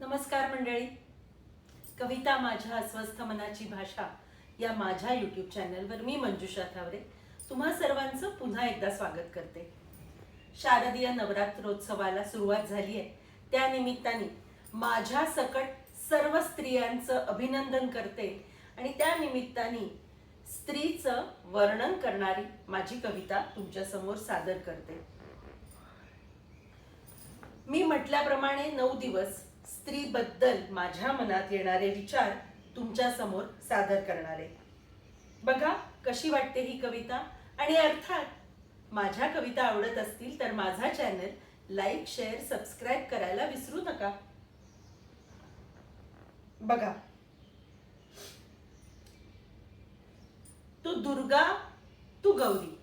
नमस्कार मंडळी. कविता माझ्या अस्वस्थ मनाची भाषा या माझ्या यूट्यूब चॅनलवर मी मंजुषा थावरे तुम्हा सर्वांचं पुन्हा एकदा स्वागत करते. शारदीय नवरात्रोत्सवाला सुरुवात झाली आहे. त्यानिमित्ताने माझ्या सकट सर्व स्त्रियांचं अभिनंदन करते आणि त्या निमित्ताने स्त्रीचं वर्णन करणारी माझी कविता तुमच्यासमोर सादर करते. मी म्हटल्याप्रमाणे नऊ दिवस स्त्रीबद्दल माझ्या मनात येणारे विचार तुमच्यासमोर सादर करणारे. बघा कशी वाटते ही कविता? आणि अर्थात माझ्या कविता आवडत असतील तर माझा चॅनल लाईक शेअर सबस्क्राईब करायला विसरू नका. बघा. तू दुर्गा तू गौरी.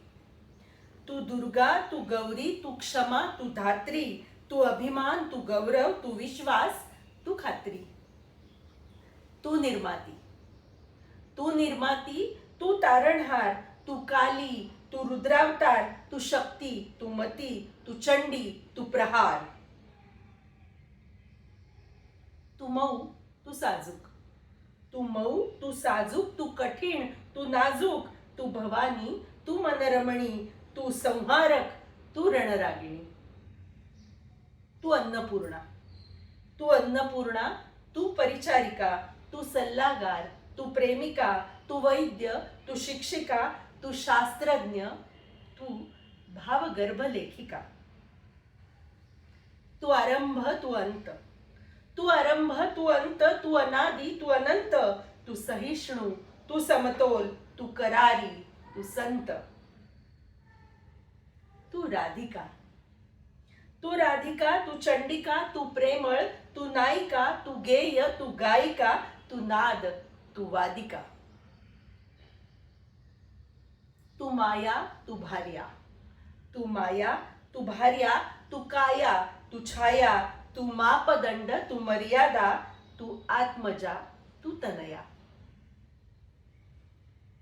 तू दुर्गा तू गौरी तू क्षमा तू धात्री. तू अभिमान तू गौरव तू विश्वास तू खात्री. तू निर्माती. तू निर्माती तू तारणहार तू काली तू रुद्रावतार तू शक्ती तू मती तू चंडी तू प्रहार. तू मऊ तू साजूक. तू मऊ तू साजूक तू कठीण तू नाजूक तू भवानी तू मनरमणी तू संहारक तू रणरागिणी. तू अन्नपूर्णा. तू अन्नपूर्णा तू परिचारिका तू सल्लागार तू प्रेमिका तू वैद्य तू शिक्षिका तू शास्त्रज्ञ तू भावगर्भ लेखिका. तू आरंभ तू अंत. तू आरंभ तू अंत तू अनादी तू अनंत. तू सहिष्णू तू समतोल तू करारी तू संत. तू राधिका. तू राधिका तू चंडिका तू प्रेमळ तू नायिका तू गेय तू गायिका तू नाद तू वादिका. तू माया तू भार्या. तू माया तू भार्या तू काया तू छाया तू मापदंड तू मर्यादा तू आत्मजा तू तनया.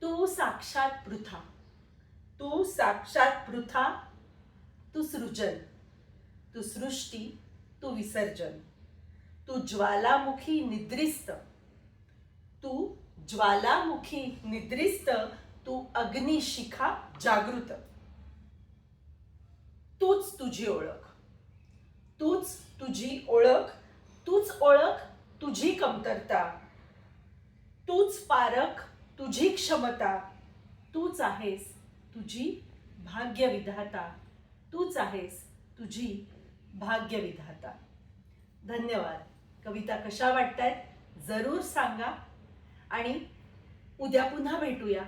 तू साक्षात पृथा. तू साक्षात पृथा तू सृजन. तू सृष्टी तू विसर्जन. तू ज्वालामुखी निद्रिस्त. तू ज्वालामुखी निद्रिस्त तू अग्निशिखा जागृत. तूच तुझी ओळख. तूच तुझी ओळख तूच ओळख तुझी कमतरता. तूच पारख तुझी क्षमता. तूच आहेस तुझी भाग्यविधाता. तूच आहेस तुझी भाग्यविधाता. धन्यवाद. कविता कशा वाटतायत? जरूर सांगा. आणि उद्या पुन्हा भेटूया.